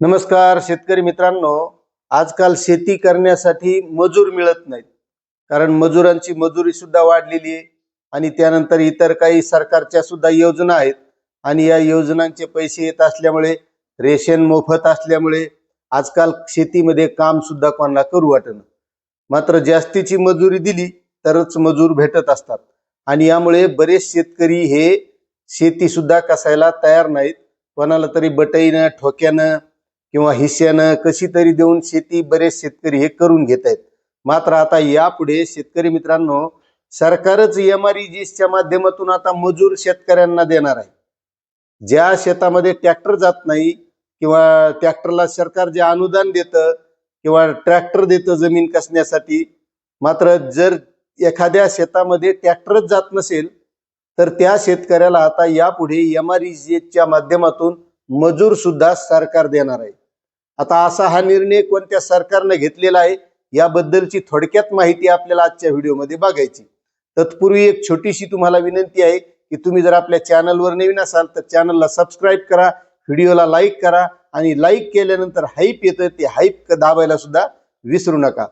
नमस्कार शेतकरी मित्रांनो आजकाल शेती करण्यासाठी मजूर मिळत नाहीत. कारण मजुरांची मजुरी सुद्धा वाढलेली आहे आणि त्यानंतर इतर काही सरकारच्या सुद्धा योजना आहेत आणि या योजनांचे पैसे येत असल्यामुळे रेशन मोफत असल्यामुळे आजकाल शेतीमध्ये काम सुद्धा कोणाला करू वाटेना मात्र जास्तीची मजुरी दिली तरच मजूर भेटत असतात. आणि यामुळे बरेच शेतकरी हे शेती सुद्धा कसायला तयार नाहीत. कोणाला तरी बटईनं ठोक्यानं किंवा हिस्स्यानं कशी तरी देऊन शेती बरेच शेतकरी हे करून घेत आहेत मात्र आता यापुढे शेतकरी मित्रांनो सरकारच एम आर च्या माध्यमातून आता मजूर शेतकऱ्यांना देणार आहे. ज्या शेतामध्ये ट्रॅक्टर जात नाही किंवा ट्रॅक्टरला सरकार जे अनुदान देतं किंवा ट्रॅक्टर देतं जमीन कसण्यासाठी मात्र जर एखाद्या शेतामध्ये ट्रॅक्टरच जात नसेल तर त्या शेतकऱ्याला आता यापुढे एम आर च्या माध्यमातून मजूर सुद्धा सरकार देणार आहे. आता असा हा निर्णय कोणत्या सरकारनं घेतलेला आहे याबद्दलची थोडक्यात माहिती आपल्याला आजच्या व्हिडिओमध्ये बघायची. तत्पूर्वी एक छोटीशी तुम्हाला विनंती आहे की तुम्ही जर आपल्या चॅनलवर नवीन असाल तर चॅनलला सबस्क्राईब करा व्हिडिओला लाईक करा आणि लाईक केल्यानंतर हाईप येतं ते हाईप दाबायला सुद्धा विसरू नका.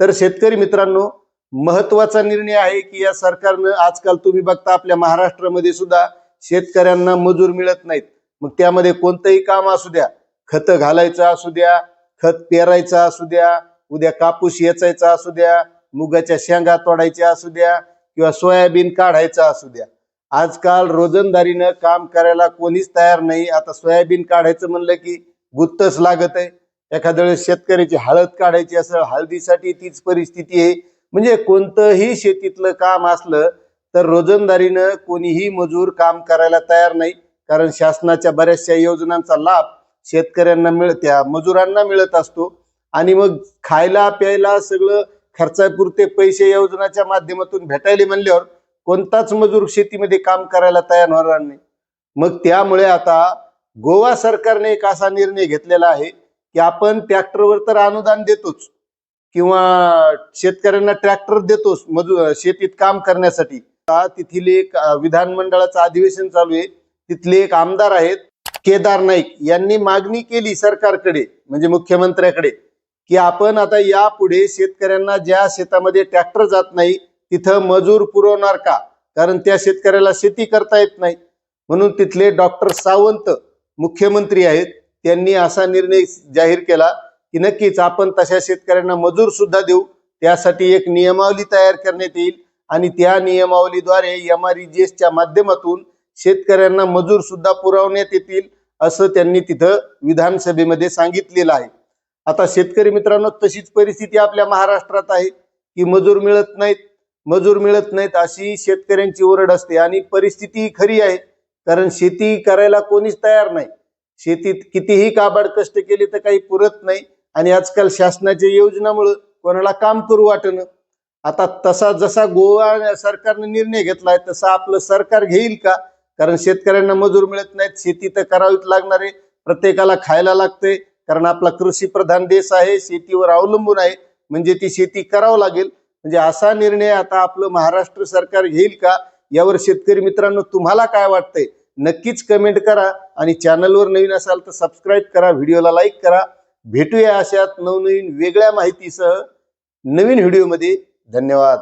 तर शेतकरी मित्रांनो महत्त्वाचा निर्णय आहे की या सरकारनं आजकाल तुम्ही बघता आपल्या महाराष्ट्रामध्ये सुद्धा शेतकऱ्यांना मजूर मिळत नाहीत. मग त्यामध्ये कोणतंही काम असू द्या खत घालायचं असू द्या खत पेरायचं असू द्या उद्या कापूस येचायचा असू द्या मुगाच्या शेंगा तोडायच्या असू द्या किंवा सोयाबीन काढायचं असू द्या. आजकाल रोजंदारीनं काम करायला कोणीच तयार नाही. आता सोयाबीन काढायचं म्हणलं की गुत्तच लागत आहे. एखाद्या वेळेस शेतकऱ्याची हळद काढायची असेल हळदीसाठी तीच परिस्थिती आहे. म्हणजे कोणतंही शेतीतलं काम असलं तर रोजंदारीनं कोणीही मजूर काम करायला तयार नाही. कारण शासनाच्या बऱ्याचशा योजनांचा लाभ शेतकऱ्यांना मिळत्या मजुरांना मिळत असतो. आणि मग खायला प्यायला सगळं खर्चापुरते पैसे योजनाच्या माध्यमातून भेटायला म्हणल्यावर कोणताच मजूर शेतीमध्ये काम करायला तयार होणार नाही. मग त्यामुळे आता गोवा सरकारने एक असा निर्णय घेतलेला आहे की आपण ट्रॅक्टरवर तर अनुदान देतोच किंवा शेतकऱ्यांना ट्रॅक्टर देतोच मजूर शेतीत काम करण्यासाठी. तिथील एक विधानमंडळाचं अधिवेशन चालू आहे. तिथले एक आमदार आहेत. केदार नाईक यांनी मागणी केली सरकारकडे म्हणजे मुख्यमंत्र्याकडे की आपण आता यापुढे शेतकऱ्यांना ज्या शेतामध्ये ट्रॅक्टर जात नाही तिथं मजूर पुरवणार का? कारण त्या शेतकऱ्याला शेती करता येत नाही. म्हणून तिथले डॉक्टर सावंत मुख्यमंत्री आहेत त्यांनी असा निर्णय जाहीर केला की नक्कीच आपण तशा शेतकऱ्यांना मजूर सुद्धा देऊ. त्यासाठी एक नियमावली तयार करण्यात येईल आणि त्या नियमावलीद्वारे एम आर च्या माध्यमातून शेतकऱ्यांना मजूर सुद्धा पुरवण्यात येतील असं त्यांनी तिथं विधानसभेमध्ये सांगितलेलं आहे. आता शेतकरी मित्रांनो तशीच परिस्थिती आपल्या महाराष्ट्रात आहे की मजूर मिळत नाहीत मजूर मिळत नाहीत अशी शेतकऱ्यांची ओरड असते आणि परिस्थिती खरी आहे कारण शेती करायला कोणीच तयार नाही. शेतीत कितीही काबाड कष्ट केले तर काही पुरत नाही आणि आजकाल शासनाच्या योजनामुळं कोणाला काम करू वाटणं. आता तसा जसा गोवा सरकारने निर्णय घेतलाय तसा आपलं सरकार घेईल का? कारण शेतकऱ्यांना मजूर मिळत नाहीत. शेती तर करावीच लागणार आहे. प्रत्येकाला खायला लागते कारण आपला कृषी प्रधान देश आहे. शेतीवर अवलंबून आहे. म्हणजे ती शेती करावं लागेल. म्हणजे असा निर्णय आता आपलं महाराष्ट्र सरकार घेईल का? यावर शेतकरी मित्रांनो तुम्हाला काय वाटतंय? नक्कीच कमेंट करा आणि चॅनलवर नवीन असाल तर सबस्क्राईब करा. व्हिडिओला लाईक करा. भेटूया अशात नवनवीन वेगळ्या माहितीसह नवीन व्हिडिओमध्ये धन्यवाद.